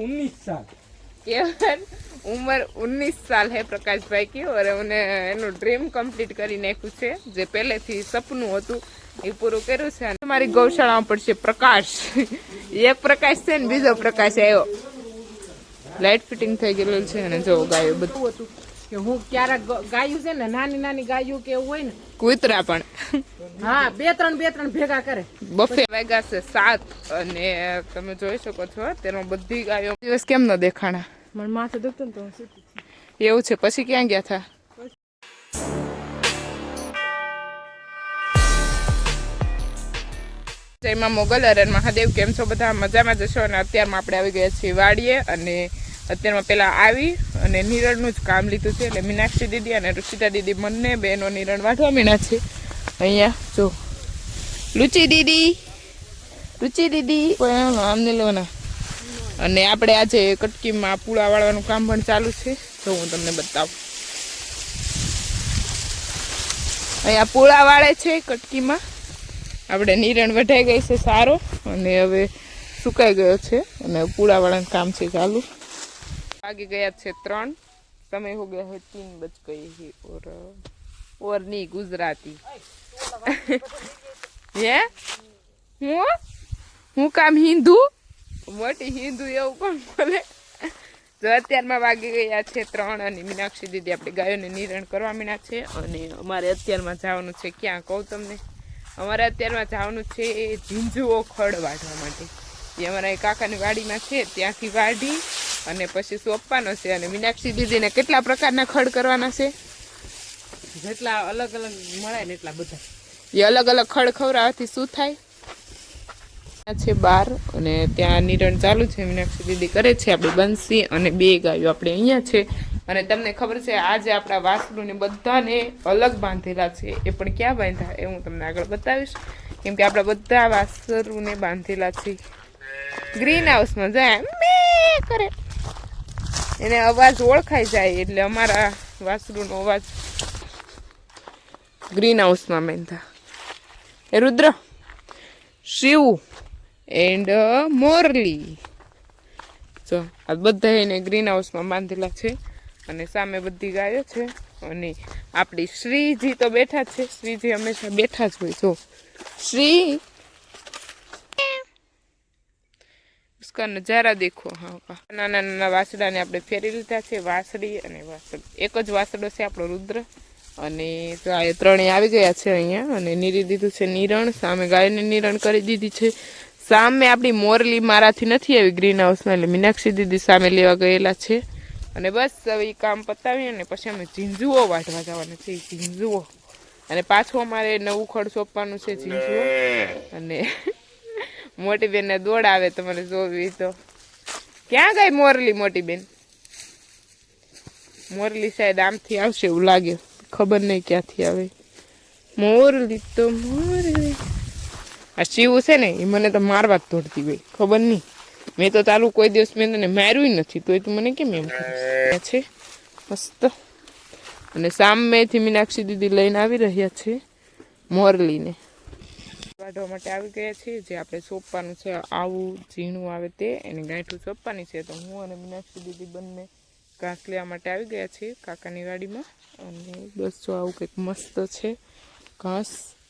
उन्नीस साल केवल ઉંમર ઉન્નીસ સાલ હે પ્રકાશભાઈ की और મને એનું ડ્રીમ કમ્પ્લીટ કરી નાખ્યું છે જે પહેલેથી સપનું હતું એ પૂરું કર્યું છે અને મારી ગૌશાળામાં પડશે પ્રકાશ એક પ્રકાશ છે ને બીજો પ્રકાશ આવ્યો લાઇટ ફિટિંગ થઈ ગયેલું છે અને જો ગાયો બધું હતું કે હું ક્યારેક ગાયું છે ને નાની નાની ગાયું કે એવું હોય ને કૂતરા પણ. હા બે ત્રણ બે ત્રણ ભેગા કરે. બફે વાગ્યા છે સાત અને તમે જોઈ શકો છો તેનો બધી ગાયો દિવસ કેમ ન દેખાણા? મને માથે દુખતું ને તો. એવું છે પછી ક્યાં ગયા હતા જયમાં મોગલ અરન મહાદેવ કેમ છો બધા? મજામાં જશો અને અત્યારમાં આપણે આવી ગયા છીએ વાડીએ અને અત્યારમાં પહેલાં આવી અને નિરણનું જ કામ લીધું છે. એટલે મીનાક્ષી દીદી અને રુચિતા દીદી બંને બહેનો નિરણ વાઢવા મીના છે. અહીંયા જો. લુચી દીદી. રુચિ દીદી. નહીં લેવાના અને આપણે આજે કટકીમાં પૂળા વાળવાનું કામ પણ ચાલુ છે. તો હું તમને બતાવું. અહીંયા પૂળા વાળે છે કટકીમાં. આપણે નિરણ વઢાઈ ગઈ છે સારો. અને હવે સુકાઈ ગયો છે. અને પૂળાવાળાનું કામ છે ચાલુ. વાગી ગયા છે ત્રણ. સમય હો ગયા હે તીન બજ ગઈ હે. ઓર ઓરની ગુજરાતી. હે? હું? હું કામ હિન્દુ? મોટી હિન્દુ એવું કોણ બોલે? તો અત્યારમાં વાગી ગયા છે ત્રણ અને મીનાક્ષી દીદી આપણે ગાયોને નિરણ કરવા મીના છે અને અમારે અત્યારમાં જવાનું છે ક્યાં કહું તમને? અમારે અત્યારમાં જવાનું છે ઝીંઝુઓ ખડ વાઢવા માટે. એ અમારા એ કાકાની વાડીમાં છે, ત્યાંથી વાઢી અને પછી સોંપવાનો છે અને મીનાક્ષી દીદીને કેટલા પ્રકારના ખડ કરવાના છે? જેટલા અલગ અલગ મળે ને એટલા બધા. એ અલગ અલગ ખડ ખવડાવવાથી શું થાય? છે બાર અને ત્યાં નિરણ ચાલુ છે. મીનાક્ષી દીદી કરે છે આપણે બંસી અને બે ગાયો આપણે અહીંયા છે. અને તમને ખબર છે આજે આપણા વાસરુને બધાને અલગ બાંધેલા છે. એ પણ ક્યાં બાંધ્યા? એ હું તમને આગળ બતાવીશ. કેમ કે આપણા બધા વાસરુને બાંધેલા છે. ગ્રીન હાઉસમાં જાય કરે. એને અવાજ ઓળખાઈ જાય એટલે અમારા વાસરુનો અવાજ ગ્રીન હાઉસમાં બાંધ્યા એ રુદ્ર, શિવ એન્ડ મોરલી. જો, આ બધા એને ગ્રીન હાઉસમાં બાંધેલા છે અને સામે બધી ગાયો છે અને આપણી શ્રીજી તો બેઠા જ છે. શ્રીજી હંમેશા બેઠા જ હોય. જો, શ્રી उसका नजारा देखो હા કા નાના નાના વાસડાને આપણે ફેરી લીધા છે વાસળી અને વાસળ એક જ વાસડો છે આપણો રુદ્ર અને તો આ એ ત્રણેય આવી ગયા છે અહીંયા અને નીરી દીધું છે નિરણ સામે ગાયને નિરણ કરી દીધી છે સામે આપણી મોરલી મારાથી નથી આવી ગ્રીન હાઉસમાં એટલે મીનાક્ષી દીદી સામે લેવા ગયેલા છે અને બસ હવે એ કામ પતાવી અને પછી અમે ઝીંઝુઓ વાટવા જવાના છે ઈ ઝીંઝુઓ અને પાછું અમારે નવું ખડ સોંપવાનું છે ઝીંઝુઓ અને મોટી બેનને દોડ આવે તમારે જોવી તો. ક્યાં ગઈ મોરલી મોટી બેન મોરલી સાહેબ આમથી આવશે એવું લાગે. ખબર નહીં ક્યાંથી આવે. મોરલી તો મોરલી. આ શિવ છે ને, એ મને તો મારવા જ દોડતી હોય ખબર નહીં. મેં તો તારું કોઈ દિવસ મેં તને માર્યું નથી, તોય તું મને કેમ એમ છે. મસ્ત. અને સામેથી મીનાક્ષી દીદી લઈને આવી રહ્યા છે મોરલીને. વાઢવા માટે આવી ગયા છીએ. જે આપણે સોંપવાનું છે, આવું ઝીણું આવે તે, એની ગાંઠું સોંપવાની છે. તો હું અને મીનાક્ષી દીદી બંને ઘાસ લેવા માટે આવી ગયા છીએ કાકાની ગાડીમાં અને બસ જો આવું કંઈક મસ્ત છે ઘાસ.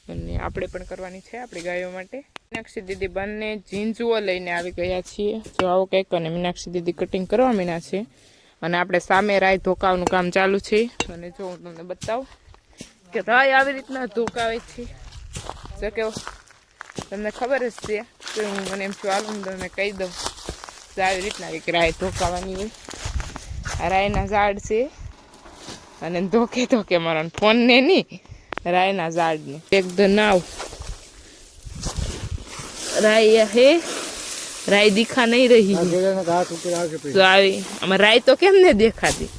અને આપણે પણ કરવાની છે આપણી ગાયો માટે. મીનાક્ષી દીદી બંને ઝીંઝુઓ લઈને આવી ગયા છીએ. જો આવો કંઈક અને મીનાક્ષી દીદી કટિંગ કરવા મીના છે. અને આપણે સામે રાય ધોકાવનું કામ ચાલુ છે. અને જો હું તમને બતાવું કે રાય આવી રીતના ધોકાવે છે. જો કેવો તમને ખબર જ છે તો હું મને એમ ચાલો હું તમને કહી દઉં. તો આવી રીતના એક રાય ધોકાવાની હોય. આ રાયના ઝાડ છે. અને ધોકે ધોકે મારા ફોનને નહીં રાયના ઝાડને. ટેક ધ નાવ રાય હે. રાય દીખા નહીં રહી. તો આવી આમાં રાય તો કેમ ને દેખાતી?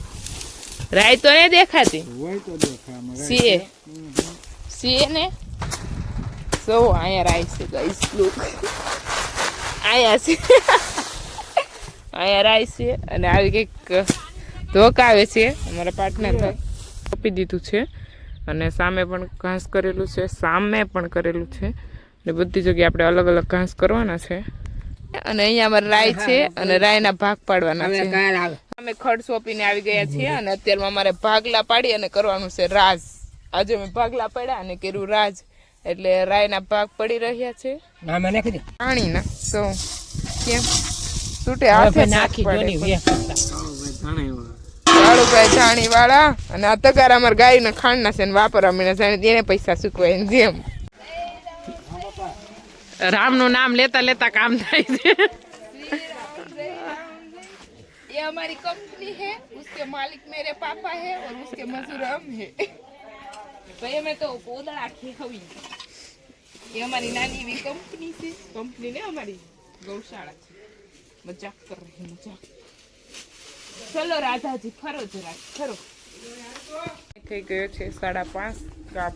રાય તો ને દેખાતી? સીએ. સીએ ને? સો અહીંયા રાય છે ગાઈસ લુક અહીંયા છે. અહીંયા રાય છે અને આવી કંઈક ધોકાવે છે અમારા પાર્ટનર આપી દીધું છે અને સામે પણ ઘાસ કરેલું છે સામે પણ કરેલું છે. અને બધી જગ્યાએ આપણે અલગ અલગ ઘાસ કરવાના છે. અને અહીંયા અમારે રાય છે અને રાયના ભાગ પાડવાના છે. અમે ખડ સોંપીને આવી ગયા છીએ અને અત્યારમાં અમારે ભાગલા પાડી અને કરવાનું છે રાજ. આજે અમે ભાગલા પાડ્યા અને કર્યું રાજ. એટલે રાયના ભાગ પડી રહ્યા છે ના મને નાખી દે પાણીના તો કેમ તૂટે હાથે નાખી પડે. જોની વે કાળુભાઈ જાણી વાળા અને આ તગાર અમાર ગાયના ખાંડના છે ને વાપરવા મીના છે અને એને પૈસા ચૂકવાય ને જેમ રામનું નામ લેતા લેતા કામ થાય છે ये हमारी कंपनी है उसके मालिक मेरे पापा है और उसके मजदूर हम है ભાઈ અમે તો કોદળ આખી ખવી એ અમારી નાની એવી કંપની છે. કંપની ને અમારી ગૌશાળા છે. મજાક કરે મજાક. ચલો રાધાજી, ફરો જરા ફરો. થઈ ગયો છે સાડા પાંચ.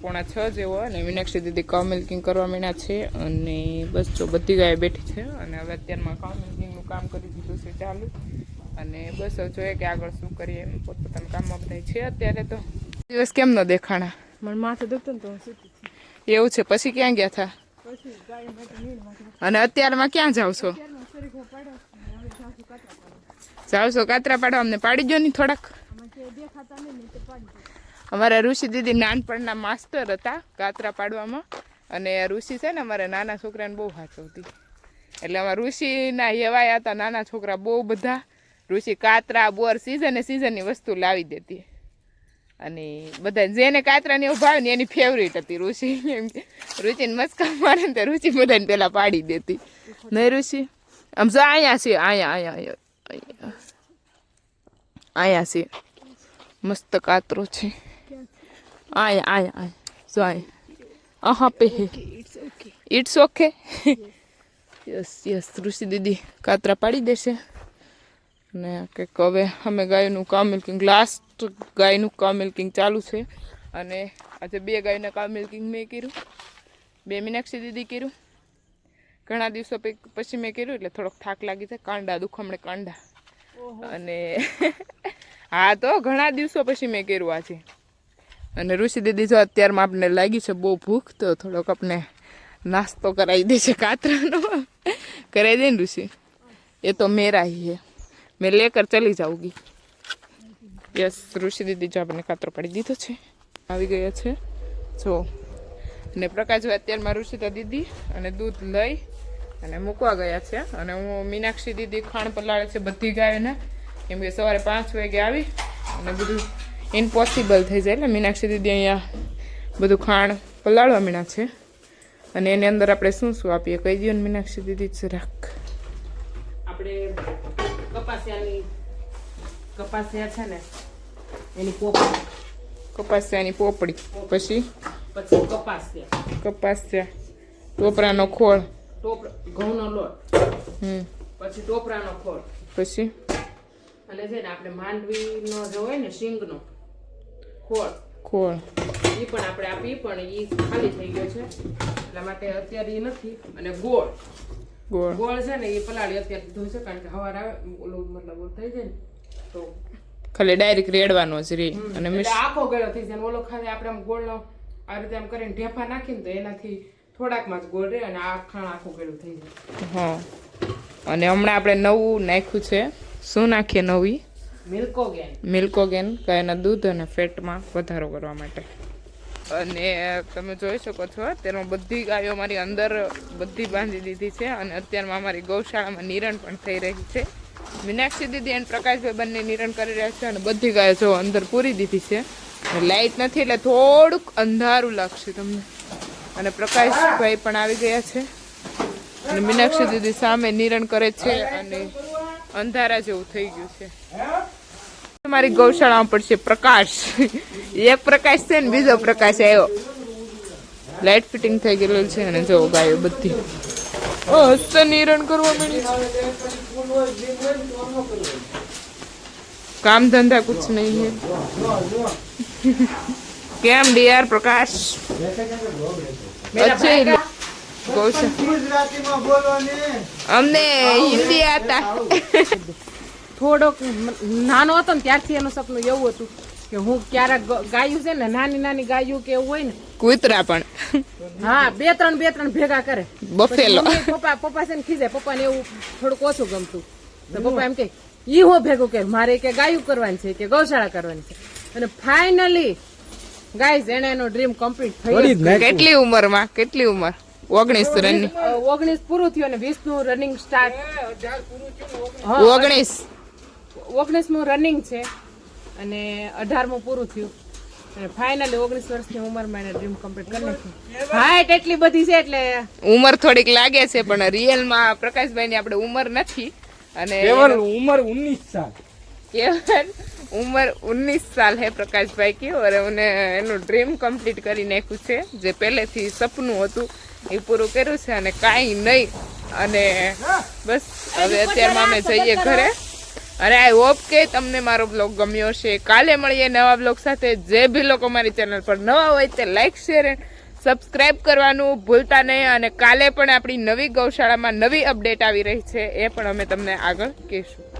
પોણા છ જેવો અને મીનાક્ષી દીદી કાઉ મિલ્કિંગ કરવા માંડ્યા છે અને બસ જો બધી ગાય બેઠી છે અને હવે અત્યારમાં કાઉ મિલ્કિંગનું કામ કરી દીધું છે ચાલુ. અને બસ જોઈએ કે આગળ શું કરીએ એમ પોતપોતાના કામમાં બધા છે અત્યારે તો. દિવસ કેમ ન દેખાણા? મને માથે દુખતું ને તો હું સુતી એવું છે પછી ક્યાં ગયા હતા અને અત્યારમાં ક્યાં જાવ છો? જાવ છો કાતરા પાડવા? અમને પાડી દો ને થોડાક. અમારા ઋષિ દીદી નાનપણના માસ્ટર હતા કાતરા પાડવામાં. અને ઋષિ છે ને અમારા નાના છોકરાને બહુ હાચવતી એટલે અમારા ઋષિના હેવાયા હતા નાના છોકરા બહુ બધા. ઋષિ કાતરા બોર સિઝને સિઝનની વસ્તુ લાવી દેતી. અને બધા જેને કાતરા ને એવું ભાવે ને એની ફેવરિટ હતી ઋષિ. એમ રુચિને મસ્કા મારે ને રુચિ બધાને પેલા પાડી દેતી. નહીં ઋષિ, આમ જો અહીંયા છે, અહીંયા અહીંયા અહીંયા અહીંયા. છે. મસ્ત કાતરો છે. અહીંયા અહીંયા અહીંયા. જો અહીંયા. અહા pay it's okay yes yes Rishi દીદી કાતરા પાડી દેશે. ને કંઈક હવે અમે ગાયનું કામ મિલ્કિંગ લાસ્ટ ગાયનું કામ મિલ્કિંગ ચાલુ છે. અને આજે બે ગાયના કામ મિલ્કિંગ મેં કર્યું. બે મીનાક્ષી દીદી કર્યું. ઘણા દિવસો પછી મેં કર્યું એટલે થોડોક થાક લાગી છે કાંડા દુખમણે કાંડા. અને હા તો ઘણા દિવસો પછી મેં કર્યું આજે. અને ઋષિ દીદી જો અત્યારમાં આપણને લાગી છે બહુ ભૂખ તો થોડોક આપણે નાસ્તો કરાવી દે છે કાતરાનો. કરાવી દે ને ઋષિ. એ તો મેરા છે मैं लेकर चली जाऊंगी યસ ઋષિ દીદી જો આપણને કાતરો પાડી દીધો છે આવી ગયા છે જો અને પ્રકાશભાઈ અત્યારમાં ઋષિતા દીદી અને દૂધ લઈ અને મૂકવા ગયા છે અને હું મીનાક્ષી દીદી ખાણ પલાળે છે બધી ગાયોને કેમ કે સવારે પાંચ વાગે આવી અને બધું ઇમ્પોસિબલ થઈ જાય એટલે મીનાક્ષી દીદી અહીંયા બધું ખાણ પલાળવા મીણા છે અને એની અંદર આપણે શું શું આપીએ કહી દો ને મીનાક્ષી દીદી જરાક આપણે કપાસિયાની કપાસિયા છે ને એની પોપડી. કપાસિયાની પોપડી. પછી? પછી કપાસિયા કપાસિયા ટોપરાનો ખોળ. ટોપ ઘઉંનો લોટ. હમ. પછી ટોપરાનો ખોળ. પછી? અને છે ને આપણે માંડવીનો જે હોય ને શીંગનો ખોળ. ખોળ. એ પણ આપણે આપી પણ એ ખાલી થઈ ગયો છે. એટલા માટે અત્યારે એ નથી અને ગોળ. ગોળ. ગોળ છે ને એ પલાળી અત્યારે ધોઈ છે કારણ કે હવાર આવે ઓલું મતલબ થઈ જાય ને તો ખાલી ડાયરેક્ટ રેડવાનો જ રે. અને આખો ગળો થઈ જાય ને ઓલો ખાલી આપણે આમ ગોળનો આ રીતે આમ કરીને ઢેફા નાખીને તો એનાથી થોડાકમાં જ ગોળ રહે અને આ ખાણ આખું ગળું થઈ જાય. હા. અને હમણાં આપણે નવું નાખ્યું છે. શું નાખીએ નવી? મિલ્કોગેન. મિલ્કોગેન ગાયના દૂધ અને ફેટમાં વધારો કરવા માટે. અને તમે જોઈ શકો છો તેમાં બધી ગાયો અમારી અંદર બધી બાંધી દીધી છે અને અત્યારમાં અમારી ગૌશાળામાં નિરણ પણ થઈ રહી છે. મીનાક્ષી દીદી અને પ્રકાશભાઈ બંને નિરણ કરી રહ્યા છે અને બધી ગાયો જો અંદર પૂરી દીધી છે. લાઇટ નથી એટલે થોડુંક અંધારું લાગશે તમને. અને પ્રકાશભાઈ પણ આવી ગયા છે. અને મીનાક્ષી દીદી સામે નિરણ કરે છે અને અંધારા જેવું થઈ ગયું છે. મારી ગૌશાળામાં પડશે પ્રકાશ. એક પ્રકાશ છે ને બીજો પ્રકાશ આવ્યો લાઇટ ફિટિંગ થઈ ગયેલું છે અને જો ગાયો બધી. ઓ હસ્ત નિરણ કરવા મળી કામ ધંધા કુછ નહીં હે. કેમ ડીઆર પ્રકાશ? અચ્છા ગૌશાળા અમને હિન્દી આતા. થોડોક નાનો હતો ને ત્યારથી એનું સપનું એવું હતું કે હું ક્યારેક ગાયું છે ને નાની નાની ગાયું કે એવું હોય ને. કૂતરા પણ. હા બે ત્રણ બે ત્રણ ભેગા કરે. બફેલો. પપ્પા પપ્પા છે ને ખીજે પપ્પાને એવું થોડુંક ઓછું ગમતું. તો પપ્પા એમ કે ઈ હું ભેગું કે મારે કે ગાયું કરવાની છે કે ગૌશાળા કરવાની છે. અને ફાઇનલી ગાઈઝ એને એનો ડ્રીમ કમ્પ્લીટ થઈ. કેટલી ઉંમરમાં? કેટલી ઉંમર? ઓગણીસ રનિંગ ઓગણીસ પૂરું થયું અને વીસનું રનિંગ સ્ટાર્ટ ઓગણીસ. ઓગણીસમું રનિંગ છે અને અઢારમું પૂરું થયું. અને ફાઇનલી ઓગણીસ વર્ષની ઉંમરમાં એને ડ્રીમ કમ્પ્લીટ કરી હા હાઈટ એટલી બધી છે એટલે ઉંમર થોડીક લાગે છે પણ રિયલમાં પ્રકાશભાઈની આપણે ઉંમર નથી. અને ઉંમર ઉન્નીસ સાલ. કેવલ ઉંમર ઉન્નીસ સાલ હે પ્રકાશભાઈ કી અરે એને એનું ડ્રીમ કમ્પ્લીટ કરી નાખ્યું છે જે પહેલેથી સપનું હતું એ પૂરું કર્યું છે અને કાંઈ નહીં. અને બસ હવે અત્યારમાં અમે જઈએ ઘરે. અને આઈ હોપ કે તમને મારો બ્લોગ ગમ્યો હશે. કાલે મળીએ નવા બ્લોગ સાથે. જે બી લોકો મારી ચેનલ પર નવા હોય તે લાઇક શેર સબસ્ક્રાઇબ કરવાનું ભૂલતા નહીં. અને કાલે પણ આપણી નવી ગૌશાળામાં નવી અપડેટ આવી રહી છે. એ પણ અમે તમને આગળ કહીશું.